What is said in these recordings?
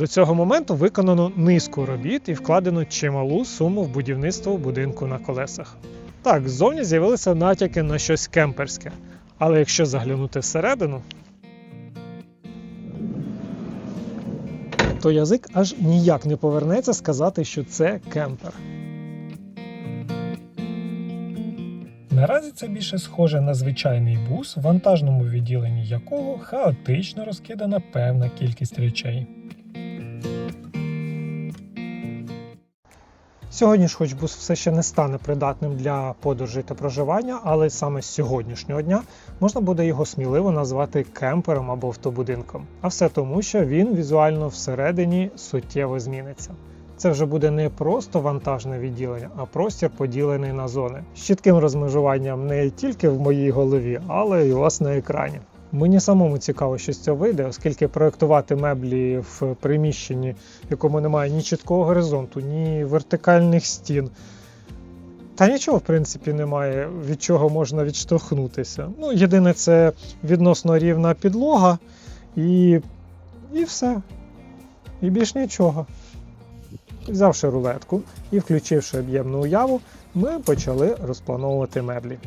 До цього моменту виконано низку робіт і вкладено чималу суму в будівництво будинку на колесах. Так, ззовні з'явилися натяки на щось кемперське, але якщо заглянути всередину, то язик аж ніяк не повернеться сказати, що це кемпер. Наразі це більше схоже на звичайний бус, в вантажному відділенні якого хаотично розкидана певна кількість речей. Сьогодні ж, хоч бус все ще не стане придатним для подорожей та проживання, але саме з сьогоднішнього дня можна буде його сміливо назвати кемпером або автобудинком. А все тому, що він візуально всередині суттєво зміниться. Це вже буде не просто вантажне відділення, а простір поділений на зони з чітким розмежуванням не тільки в моїй голові, але й у вас на екрані. Мені самому цікаво, що з цього вийде, оскільки проектувати меблі в приміщенні, в якому немає ні чіткого горизонту, ні вертикальних стін. Та нічого, в принципі, немає, від чого можна відштовхнутися. Ну, єдине, це відносно рівна підлога і, і все. І більш нічого. Взявши рулетку і включивши об'ємну уяву, ми почали розплановувати меблі.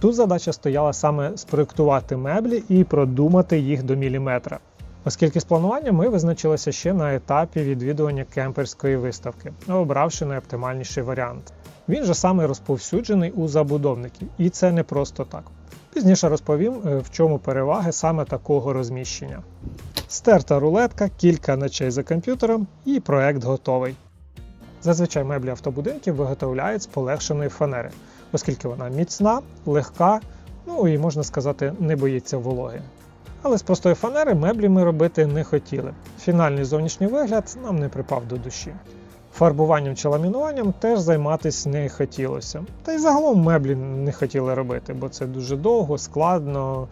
Тут задача стояла саме спроектувати меблі і продумати їх до міліметра. Оскільки з плануванням ми визначилися ще на етапі відвідування кемперської виставки, обравши найоптимальніший варіант. Він же саме розповсюджений у забудовників, і це не просто так. Пізніше розповім, е, в чому переваги саме такого розміщення. Стерта рулетка, кілька ночей за комп'ютером і проект готовий. Зазвичай меблі автобудинків виготовляють з полегшеної фанери, оскільки вона міцна, легка, ну і можна сказати, не боїться вологи. Але з простої фанери меблі ми робити не хотіли. Фінальний зовнішній вигляд нам не припав до душі. Фарбуванням чи ламінуванням теж займатися не хотілося. Та й загалом меблі не хотіли робити, бо це дуже довго, складно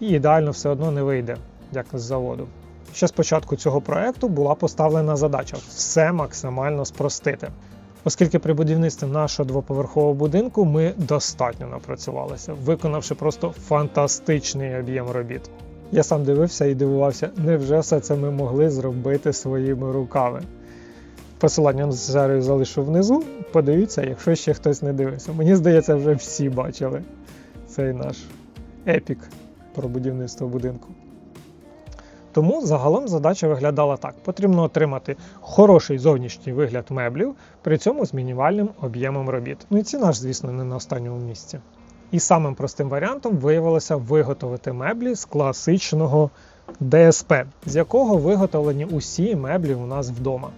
і ідеально все одно не вийде, як з заводу. Ще з початку цього проекту була поставлена задача все максимально спростити. Оскільки при будівництві нашого двоповерхового будинку ми достатньо напрацювалися, виконавши просто фантастичний об'єм робіт. Я сам дивився і дивувався, невже все це ми могли зробити своїми руками. Посилання цю серію залишу внизу. Подивіться, якщо ще хтось не дивився. Мені здається, вже всі бачили цей наш епік про будівництво будинку. Тому загалом задача виглядала так: потрібно отримати хороший зовнішній вигляд меблів, при цьому з мінімальним об'ємом робіт. Ну і ціна ж, звісно, не на останньому місці. І самим простим варіантом виявилося виготовити меблі з класичного ДСП, з якого виготовлені усі меблі у нас вдома.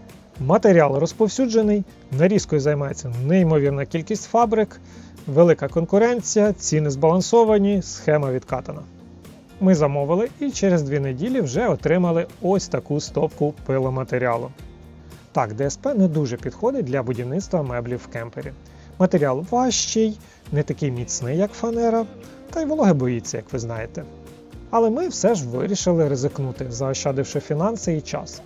Матеріал розповсюджений, нарізкою займається неймовірна кількість фабрик, велика конкуренція, ціни збалансовані, схема відкатана. Ми замовили і через дві неділі вже отримали ось таку стопку пиломатеріалу. Так, ДСП не дуже підходить для будівництва меблів в кемпері. Матеріал важчий, не такий міцний, як фанера, та й вологи боїться, як ви знаєте. Але ми все ж вирішили ризикнути, заощадивши фінанси і час.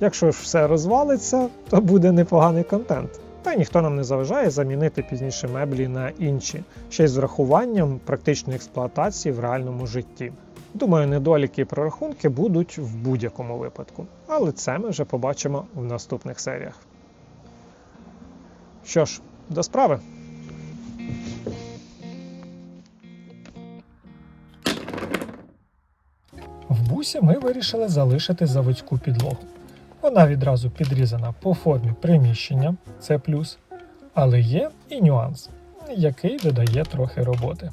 Якщо ж все розвалиться, то буде непоганий контент. Та й ніхто нам не заважає замінити пізніше меблі на інші, ще й з врахуванням практичної експлуатації в реальному житті. Думаю, недоліки і прорахунки будуть в будь-якому випадку, але це ми вже побачимо в наступних серіях. Що ж, до справи. В бусі ми вирішили залишити заводську підлогу. Вона відразу підрізана по формі приміщення, це плюс, але є і нюанс, який додає трохи роботи.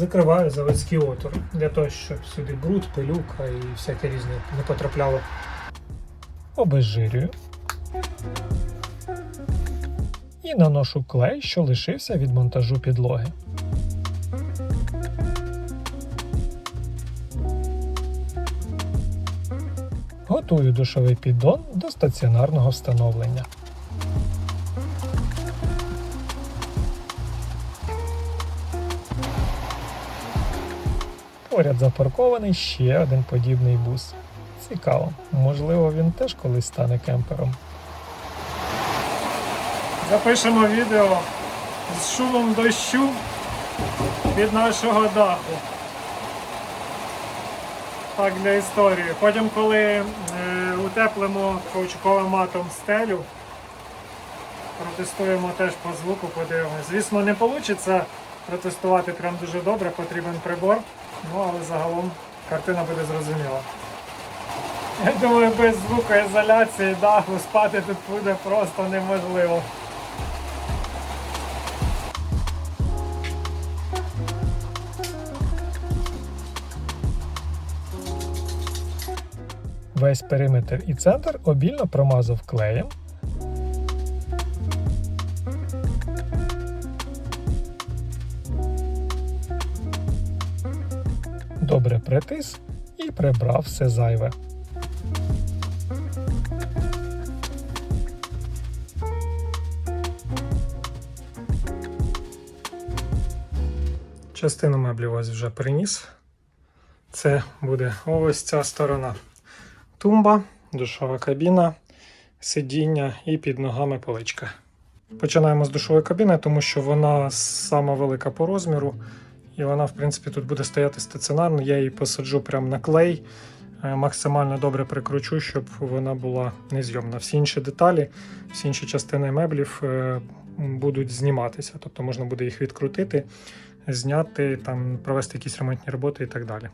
Закриваю заводський отвор для того, щоб сюди бруд, пилюка і всяке різне не потрапляло. Обезжирюю. І наношу клей, що лишився від монтажу підлоги. Готую душовий піддон до стаціонарного встановлення. Поряд запаркований ще один подібний бус. Цікаво, можливо, він теж колись стане кемпером. Запишемо відео з шумом дощу від нашого даху. Так, для історії. Потім, коли е, утеплимо каучуковим матом стелю, протестуємо теж по звуку, подивимось. Звісно, не вийде протестувати прям дуже добре, потрібен прибор, ну але загалом картина буде зрозуміла. Я думаю, без звукоізоляції даху спати тут буде просто неможливо. Весь периметр і центр обільно промазав клеєм. Добре притис і прибрав все зайве. Частину меблів ось вже приніс. Це буде ось ця сторона. Тумба, душова кабіна, сидіння і під ногами поличка. Починаємо з душової кабіни, тому що вона сама велика по розміру, і вона, в принципі, тут буде стояти стаціонарно. Я її посаджу прямо на клей, е, максимально добре прикручу, щоб вона була незйомна. Всі інші деталі, всі інші частини меблів е, будуть зніматися, тобто можна буде їх відкрутити, зняти, там, провести якісь ремонтні роботи і так далі.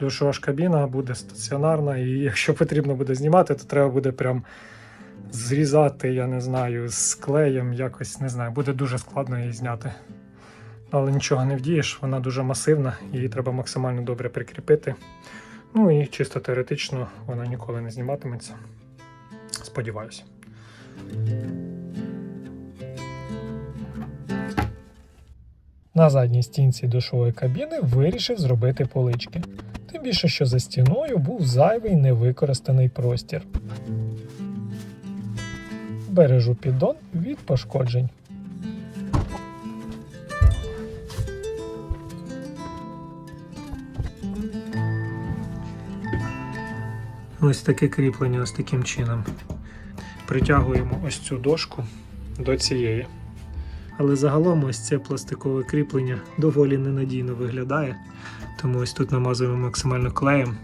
Душова ж кабіна буде стаціонарна, і якщо потрібно буде знімати, то треба буде прям зрізати, я не знаю, з клеєм, якось не знаю, буде дуже складно її зняти. Але нічого не вдієш, вона дуже масивна, її треба максимально добре прикріпити. Ну і чисто теоретично вона ніколи не зніматиметься. Сподіваюся. На задній стінці душової кабіни вирішив зробити полички. Тим більше, що за стіною був зайвий невикористаний простір. Бережу піддон від пошкоджень. Ось таке кріплення ось таким чином. Притягуємо ось цю дошку до цієї. Але загалом ось це пластикове кріплення доволі ненадійно виглядає. Тому ось тут намазуємо максимально клеєм.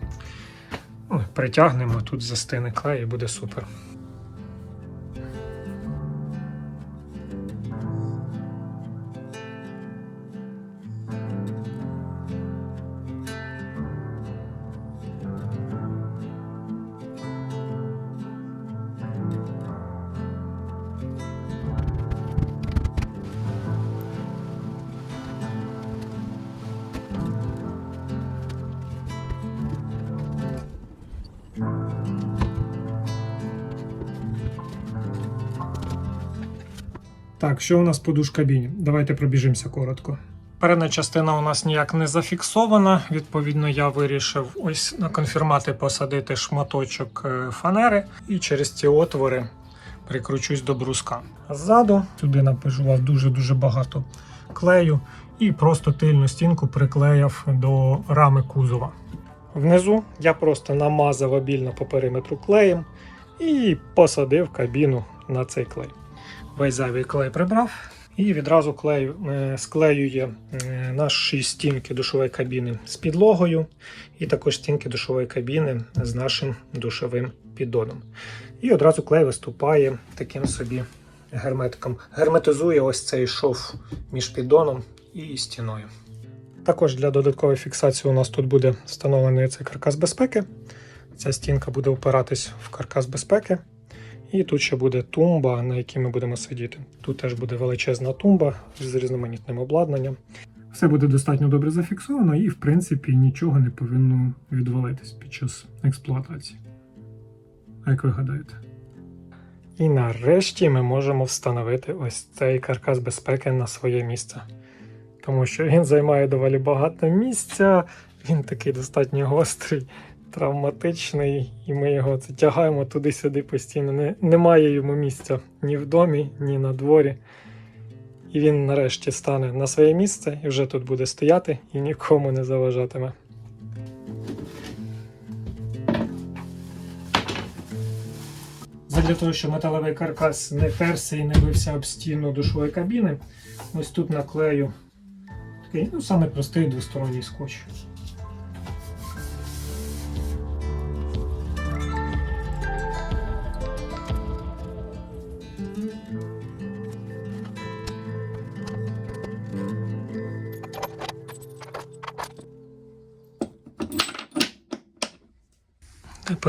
Ой, притягнемо, тут застине клей і буде супер. Так, що у нас по душ-кабіні? Давайте пробіжимося коротко. Передня частина у нас ніяк не зафіксована. Відповідно, я вирішив ось на конфірмати посадити шматочок е, фанери і через ці отвори прикручусь до бруска. Ззаду сюди напижував дуже-дуже багато клею і просто тильну стінку приклеяв до рами кузова. Внизу я просто намазав обільно по периметру клеєм і посадив кабіну на цей клей. Весь зайвий клей прибрав. І відразу клею, е, склеює е, наші стінки душової кабіни з підлогою, і також стінки душової кабіни з нашим душовим піддоном. І одразу клей виступає таким собі герметиком. Герметизує ось цей шов між піддоном і стіною. Також для додаткової фіксації у нас тут буде встановлений цей каркас безпеки. Ця стінка буде впиратись в каркас безпеки. І тут ще буде тумба, на якій ми будемо сидіти. Тут теж буде величезна тумба з різноманітним обладнанням. Все буде достатньо добре зафіксовано, і, в принципі, нічого не повинно відвалитись під час експлуатації. А як ви гадаєте? І нарешті ми можемо встановити ось цей каркас безпеки на своє місце. Тому що він займає доволі багато місця, він такий достатньо гострий травматичний, і ми його це тягаємо туди-сюди постійно. Не, Немає йому місця ні в домі, ні на дворі. І він нарешті стане на своє місце і вже тут буде стояти і нікому не заважатиме. для того, щоб металевий каркас не терся і не бився об стіну душової кабіни, ось тут наклею такий, ну, саме простий двосторонній скотч.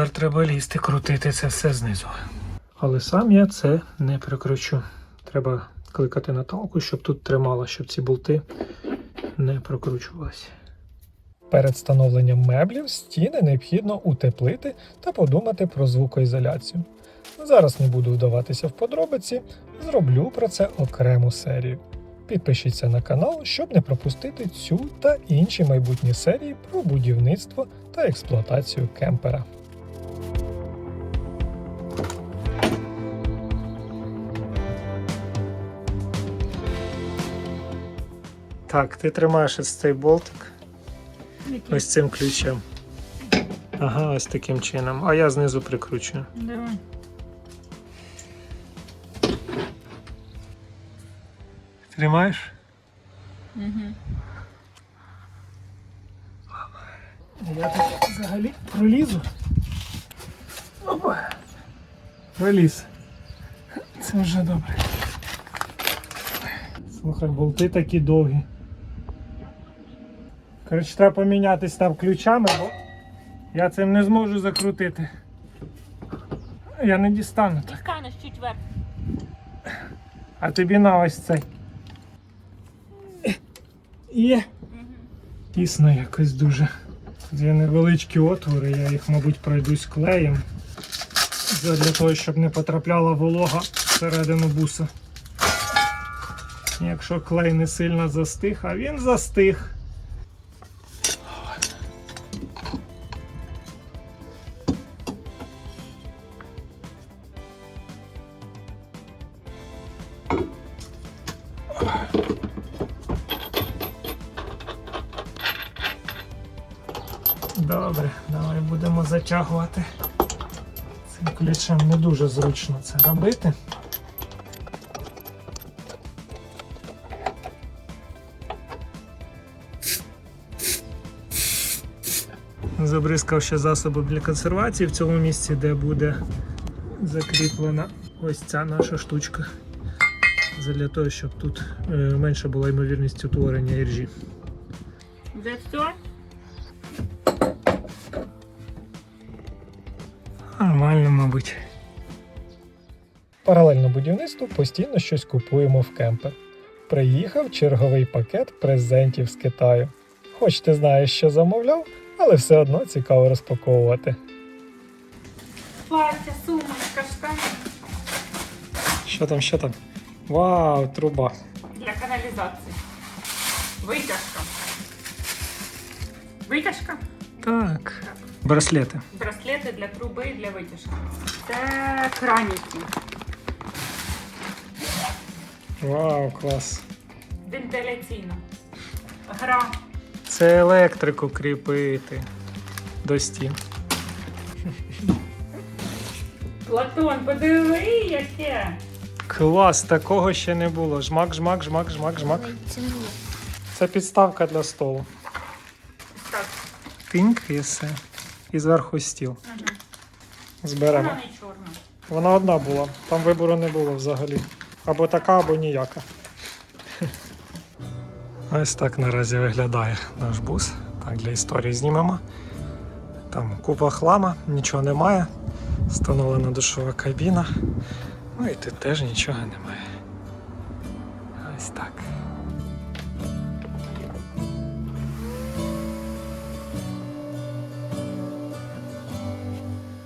Тепер треба лізти, крутити це все знизу. Але сам я це не прикручу. Треба кликати Наталку, щоб тут тримала, щоб ці болти не прокручувалися. Перед встановленням меблів стіни необхідно утеплити та подумати про звукоізоляцію. Зараз не буду вдаватися в подробиці, зроблю про це окрему серію. Підпишіться на канал, щоб не пропустити цю та інші майбутні серії про будівництво та експлуатацію кемпера. Так, ти тримаєш ось цей болтик ось цим ключем. Ага, ось таким чином. А я знизу прикручую. Давай. Тримаєш? Угу. Я тут взагалі пролізу. Опа. Проліз. Це вже добре. Слухай, болти такі довгі. Коротше, треба помінятись там ключами, бо я цим не зможу закрутити. Я не дістану так. Дістанеш чуть вверх. А тобі на ось цей. Є. Тісно якось дуже. Тут є невеличкі отвори, я їх, мабуть, пройдусь клеєм. Для того, щоб не потрапляла волога всередину буса. Якщо клей не сильно застиг, а він застиг. Добре, давай будемо затягувати. Цим ключем не дуже зручно це робити. Забризкав ще засоби для консервації в цьому місці, де буде закріплена ось ця наша штучка. Для того, щоб тут е, менше була ймовірність утворення іржі. Вже все? Мабуть. Паралельно будівництву постійно щось купуємо в кемпер. Приїхав черговий пакет презентів з Китаю. Хоч ти знаєш, що замовляв, але все одно цікаво розпаковувати. Плаття, сумочка, штани. Що там, що там? Вау, труба. Для каналізації. Витяжка. Витяжка. Так. Браслети. Браслети для труби і для витяжки. Це краніки. Вау, клас. Вентиляційна. Гра. Це електрику кріпити до стін. Платон, подиви, яке. Клас, такого ще не було. Жмак, жмак, жмак, жмак, жмак. Це підставка для столу. Так. І все. І зверху стіл. Ага. Зберемо. Вона не чорна. Вона одна була, там вибору не було взагалі. Або така, або ніяка. Ось так наразі виглядає наш бус. Так, для історії знімемо. Там купа хлама, нічого немає. Встановлена душова кабіна. Ну і тут теж нічого немає. Ось так.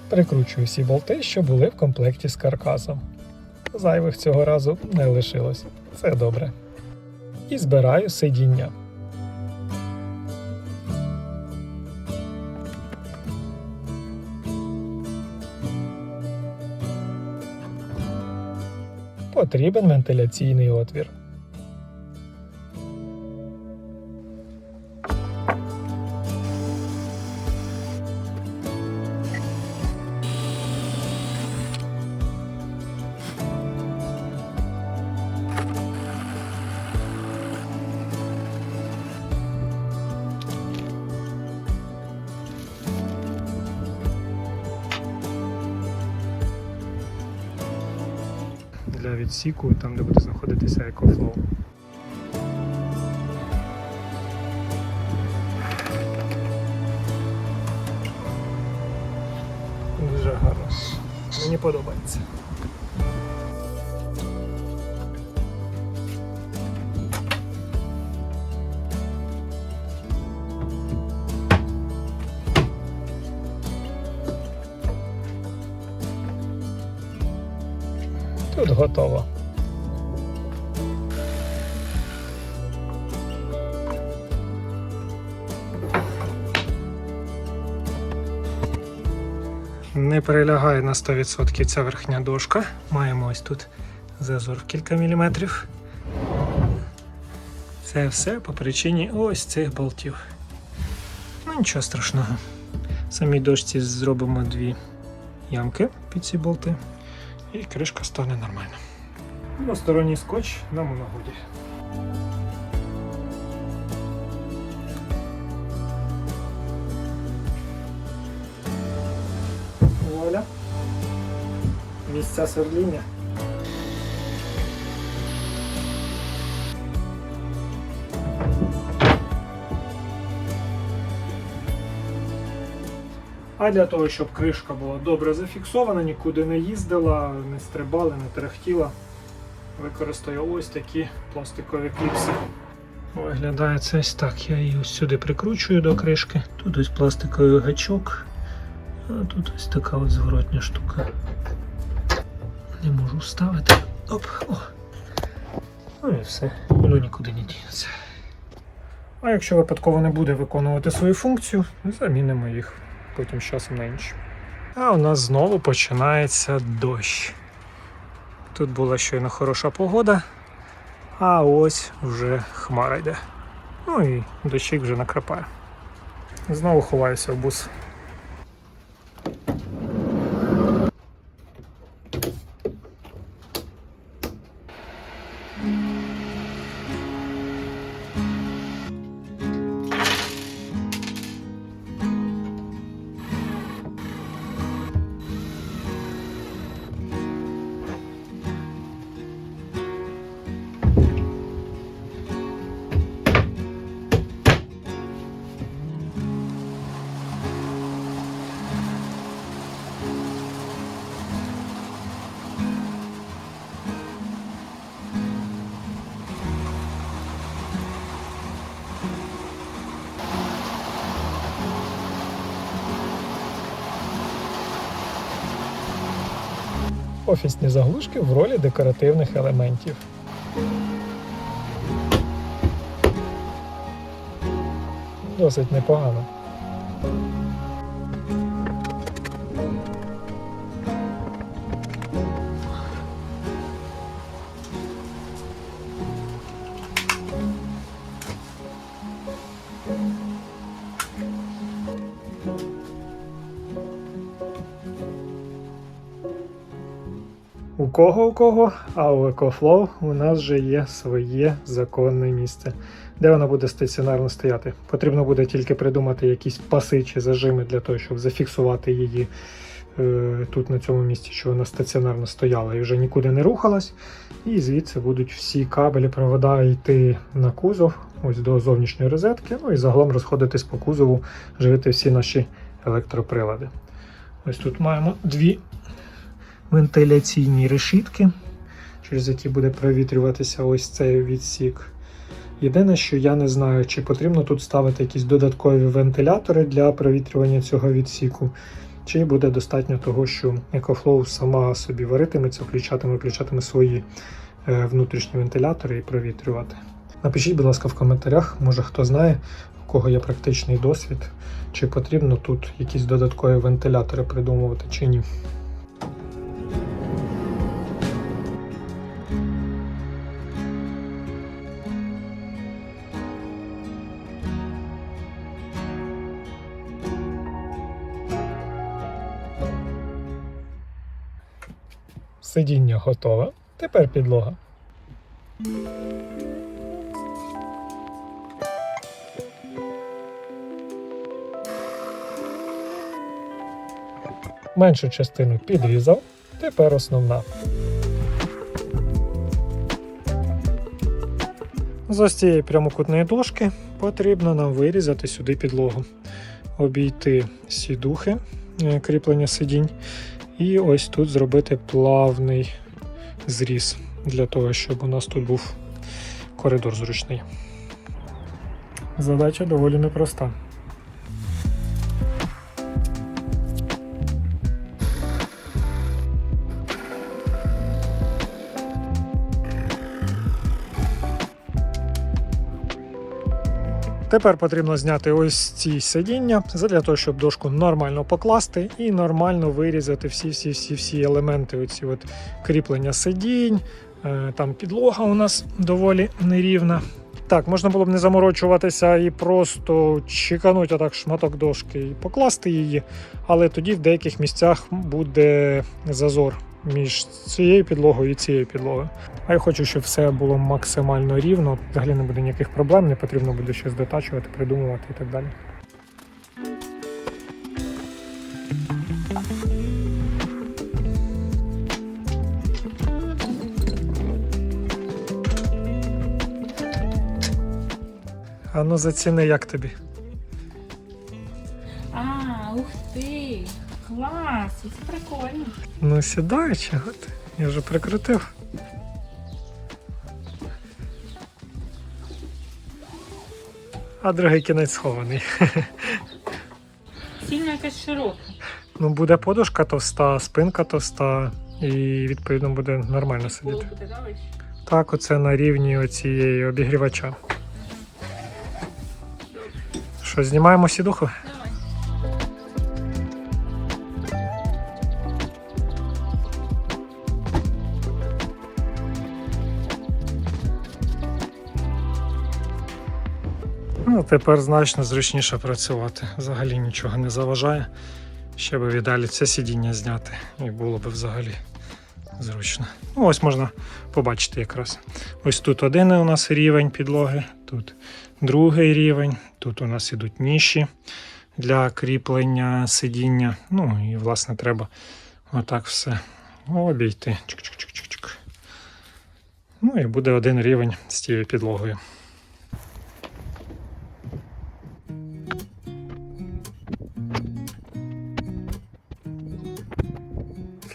Прикручую всі болти, що були в комплекті з каркасом. Зайвих цього разу не лишилось. Це добре. І збираю сидіння. Потрібен вентиляційний отвір. Для відсіку, там де буде знаходитися EcoFlow. Дуже гарно. Мені подобається. Готово. Не перелягає на 100% ця верхня дошка. Маємо ось тут зазор в кілька міліметрів. Це все по причині ось цих болтів. Ну нічого страшного. В самій дошці зробимо дві ямки під ці болти і кришка стане нормально. Двосторонній скотч нам у нагоді. Вуаля. Місця свердління. А для того, щоб кришка була добре зафіксована, нікуди не їздила, не стрибала, не терехтіла, використаю ось такі пластикові кліпси. Виглядає це ось так. Я її ось сюди прикручую до кришки. Тут ось пластиковий гачок, а тут ось така от зворотня штука. Не можу вставити. Оп, о. Ну і все. Воно нікуди не дінеться. А якщо випадково не буде виконувати свою функцію, замінимо їх потім з часом на. А у нас знову починається дощ. Тут була щойно хороша погода, а ось вже хмара йде. Ну і дощик вже накрапає. Знову ховаюся в бус. Офісні заглушки в ролі декоративних елементів. Досить непогано. Кого у кого, а у EcoFlow у нас вже є своє законне місце, де вона буде стаціонарно стояти. Потрібно буде тільки придумати якісь паси чи зажими для того, щоб зафіксувати її е, тут на цьому місці, що вона стаціонарно стояла і вже нікуди не рухалась. І звідси будуть всі кабелі, провода йти на кузов, ось до зовнішньої розетки, ну і загалом розходитись по кузову, живити всі наші електроприлади. Ось тут маємо дві вентиляційні решітки, через які буде провітрюватися ось цей відсік. Єдине, що я не знаю, чи потрібно тут ставити якісь додаткові вентилятори для провітрювання цього відсіку, чи буде достатньо того, що EcoFlow сама собі варитиметься, включатиме, включатиме свої е, внутрішні вентилятори і провітрювати. Напишіть, будь ласка, в коментарях, може хто знає, у кого є практичний досвід, чи потрібно тут якісь додаткові вентилятори придумувати, чи ні. Сидіння готове. Тепер підлога. Меншу частину підрізав, тепер основна. З ось цієї прямокутної дошки потрібно нам вирізати сюди підлогу, обійти сідухи, е, кріплення сидінь і ось тут зробити плавний зріз для того, щоб у нас тут був коридор зручний. Задача доволі непроста. Тепер потрібно зняти ось ці сидіння для того, щоб дошку нормально покласти і нормально вирізати всі-всі-всі-всі елементи. Оці от кріплення сидінь, е, там підлога у нас доволі нерівна. Так, можна було б не заморочуватися і просто чеканути отак шматок дошки і покласти її, але тоді в деяких місцях буде зазор між цією підлогою і цією підлогою. А я хочу, щоб все було максимально рівно. Взагалі не буде ніяких проблем, не потрібно буде щось дотачувати, придумувати і так далі. А ну заціни, як тобі? А, ух ти! Клас! Це прикольно. Ну сідай, чого ти? Я вже прикрутив. А другий кінець схований. Сильно якась широка. Ну, буде подушка товста, спинка товста, і відповідно буде нормально сидіти. Так, оце на рівні оцієї обігрівача. Що, знімаємо сідуху? Ну, тепер значно зручніше працювати. Взагалі нічого не заважає. Ще би віддалі це сидіння зняти, і було б взагалі зручно. Ну, ось можна побачити якраз. Ось тут один у нас рівень підлоги, тут другий рівень, тут у нас ідуть ніші для кріплення сидіння. Ну і власне треба отак все обійти. Чик-чик-чик-чик-чик. Ну і буде один рівень з тією підлогою.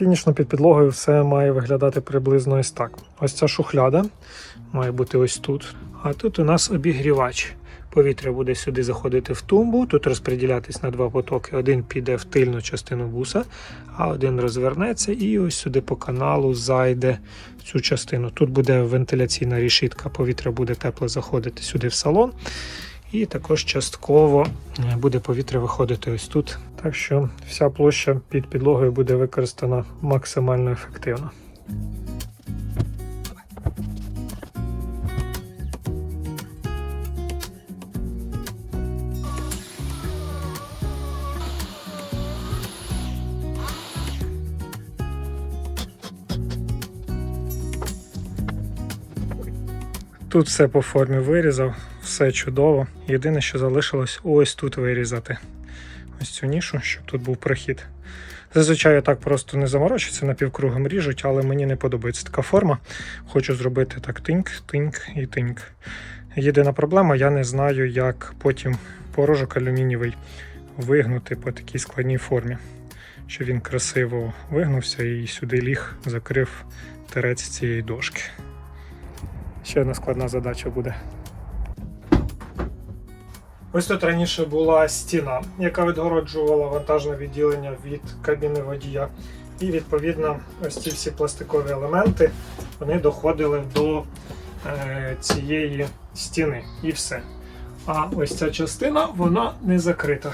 Фінішно під підлогою все має виглядати приблизно ось так. Ось ця шухляда має бути ось тут. А тут у нас обігрівач. Повітря буде сюди заходити в тумбу, тут розподілятись на два потоки. Один піде в тильну частину буса, а один розвернеться і ось сюди по каналу зайде в цю частину. Тут буде вентиляційна рішітка, повітря буде тепло заходити сюди в салон. І також частково буде повітря виходити ось тут. Так що вся площа під підлогою буде використана максимально ефективно. Тут все по формі вирізав, все чудово. Єдине, що залишилось ось тут вирізати. Ось цю нішу, щоб тут був прохід. Зазвичай так просто не заморочуюся, напівкругом ріжуть, але мені не подобається така форма. Хочу зробити так тиньк, тиньк і тиньк. Єдина проблема, я не знаю, як потім порожок алюмінієвий вигнути по такій складній формі. Щоб він красиво вигнувся і сюди ліг, закрив терець цієї дошки. Ще одна складна задача буде. Ось тут раніше була стіна, яка відгороджувала вантажне відділення від кабіни водія. І відповідно ось ці всі пластикові елементи вони доходили до е, цієї стіни і все. А ось ця частина вона не закрита.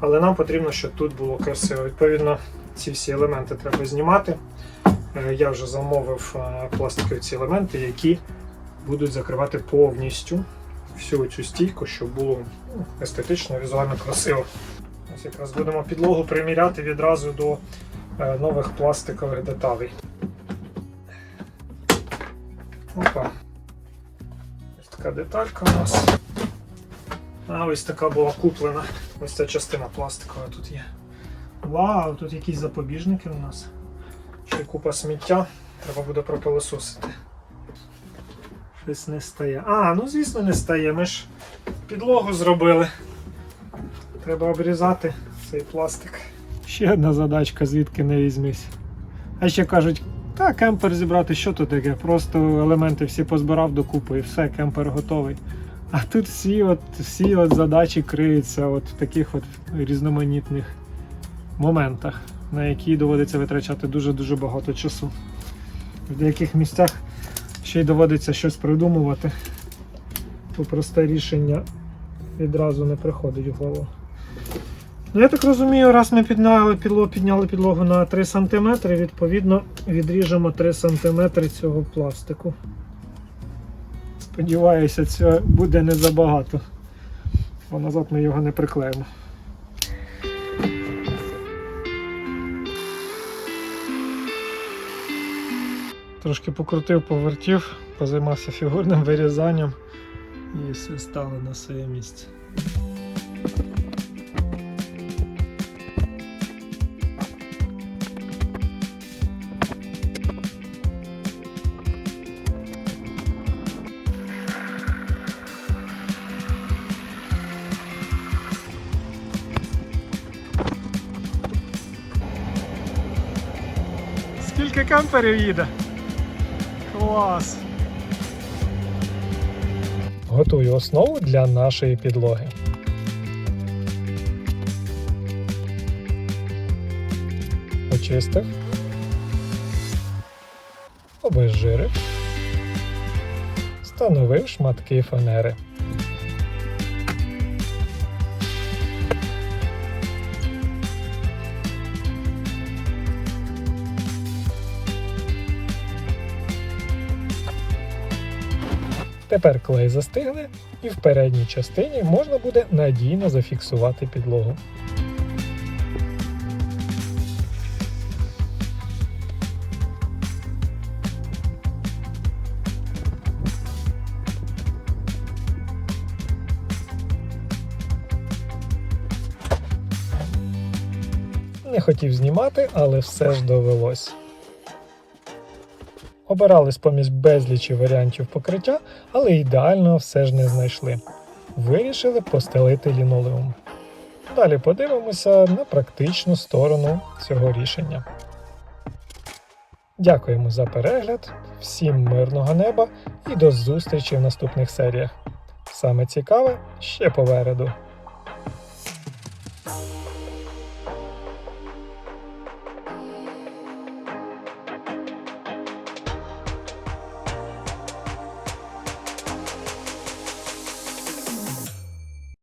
Але нам потрібно, щоб тут було красиво. Відповідно, ці всі елементи треба знімати. Е, Я вже замовив е, пластикові ці елементи, які будуть закривати повністю всю цю стійку, щоб було ну, естетично, візуально красиво. Ось якраз будемо підлогу приміряти відразу до е, нових пластикових деталей. Опа. Ось така деталька у нас. А ось така була куплена. Ось ця частина пластикова тут є. Вау, тут якісь запобіжники у нас. Ще купа сміття, треба буде пропилососити. Щось не стає. А, ну звісно, не стає. Ми ж підлогу зробили. Треба обрізати цей пластик. Ще одна задачка, звідки не візьмись. А ще кажуть, та кемпер зібрати, що то таке? Просто елементи всі позбирав докупи і все, кемпер готовий. А тут всі от, всі от задачі криються от в таких от різноманітних моментах, на які доводиться витрачати дуже-дуже багато часу. В деяких місцях ще й доводиться щось придумувати, то просте рішення відразу не приходить в голову. Я так розумію, раз ми підняли підлогу, підняли підлогу на 3 см, відповідно відріжемо 3 см цього пластику. Сподіваюся, це буде не забагато, бо назад ми його не приклеїмо. Трошки покрутив, повертів, позаймався фігурним вирізанням і все стало на своє місце. Скільки камперів їде? Клас! Готую основу для нашої підлоги. Очистив. Обезжирив. Встановив шматки фанери. Тепер клей застигне і в передній частині можна буде надійно зафіксувати підлогу. Не хотів знімати, але все ж довелось. Обирали з-поміж безлічі варіантів покриття, але ідеального все ж не знайшли. Вирішили постелити лінолеум. Далі подивимося на практичну сторону цього рішення. Дякуємо за перегляд, всім мирного неба і до зустрічі в наступних серіях. Саме цікаве ще попереду.